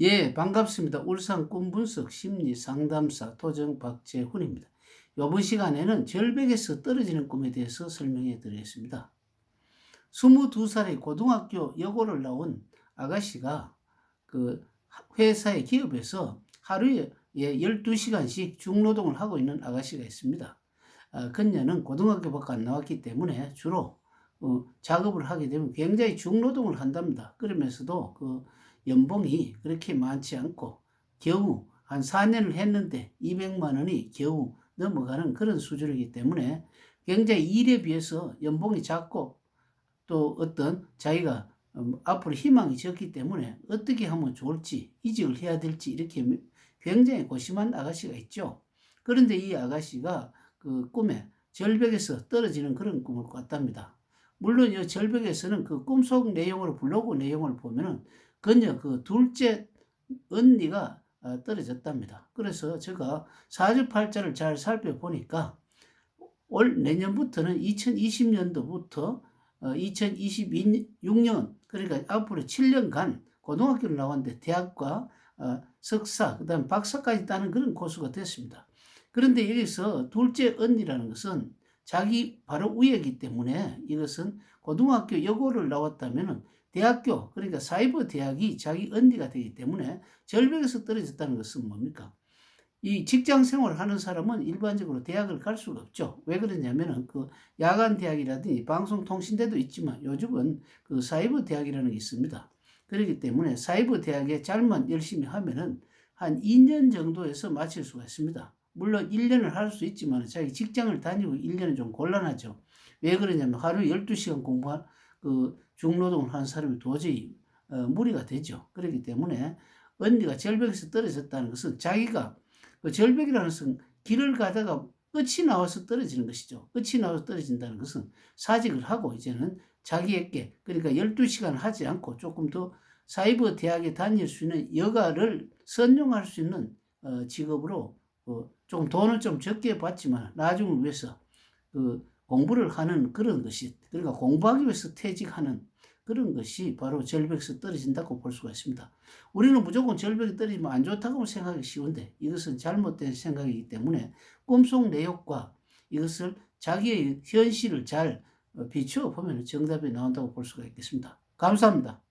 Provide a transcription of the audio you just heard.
예, 반갑습니다. 울산 꿈분석 심리 상담사 도정 박재훈입니다. 이번 시간에는 절벽에서 떨어지는 꿈에 대해서 설명해 드리겠습니다. 22살의 고등학교 여고를 나온 아가씨가 그 회사의 기업에서 하루에 12시간씩 중노동을 하고 있는 아가씨가 있습니다. 아, 그녀는 고등학교밖에 안 나왔기 때문에 주로 어, 작업을 하게 되면 굉장히 중노동을 한답니다. 그러면서도 그 연봉이 그렇게 많지 않고 겨우 한 4년을 했는데 200만 원이 겨우 넘어가는 그런 수준이기 때문에 굉장히 일에 비해서 연봉이 작고 또 어떤 자기가 음, 앞으로 희망이 적기 때문에 어떻게 하면 좋을지 이직을 해야 될지 이렇게 굉장히 고심한 아가씨가 있죠. 그런데 이 아가씨가 그 꿈에 절벽에서 떨어지는 그런 꿈을 꿨답니다. 물론 이 절벽에서는 그 꿈속 내용으로 블로그 내용을 보면은 그녀 그 둘째 언니가 어, 떨어졌답니다. 그래서 제가 사주팔자를 잘 살펴보니까 올 내년부터는 2020년도부터 2026년 그러니까 앞으로 7년간 고등학교를 나왔는데 대학과 어, 석사 그다음 박사까지 따는 그런 고수가 됐습니다. 그런데 여기서 둘째 언니라는 것은 자기 바로 위에기 때문에 이것은 고등학교 여고를 나왔다면은 대학교 그러니까 사이버 대학이 자기 언니가 되기 때문에 절벽에서 떨어졌다는 것은 뭡니까? 이 직장 생활을 하는 사람은 일반적으로 대학을 갈 수가 없죠. 왜 그러냐면은 그 야간 대학이라든지 방송통신대도 있지만 요즘은 그 사이버 대학이라는 게 있습니다. 그렇기 때문에 사이버 대학에 잘만 열심히 하면은 한 2년 정도에서 마칠 수가 있습니다. 물론 1년을 할 수 있지만 자기 직장을 다니고 1년은 좀 곤란하죠. 왜 그러냐면 하루에 12시간 공부한 그 중노동을 한 사람이 도저히 어, 무리가 되죠. 그렇기 때문에 언니가 절벽에서 떨어졌다는 것은 자기가 그 절벽이라는 것은 길을 가다가 끝이 나와서 떨어지는 것이죠. 끝이 나와서 떨어진다는 것은 사직을 하고 이제는 자기에게 그러니까 12시간 하지 않고 조금 더 사이버 대학에 다닐 수 있는 여가를 선용할 수 있는 어, 직업으로 어, 좀 돈을 좀 적게 받지만 나중을 위해서 그 공부를 하는 그런 것이 그러니까 공부하기 위해서 퇴직하는 그런 것이 바로 절벽에서 떨어진다고 볼 수가 있습니다. 우리는 무조건 절벽에 떨어지면 안 좋다고 생각하기 쉬운데 이것은 잘못된 생각이기 때문에 꿈속 내용과 이것을 자기의 현실을 잘 비추어 보면 정답이 나온다고 볼 수가 있겠습니다. 감사합니다.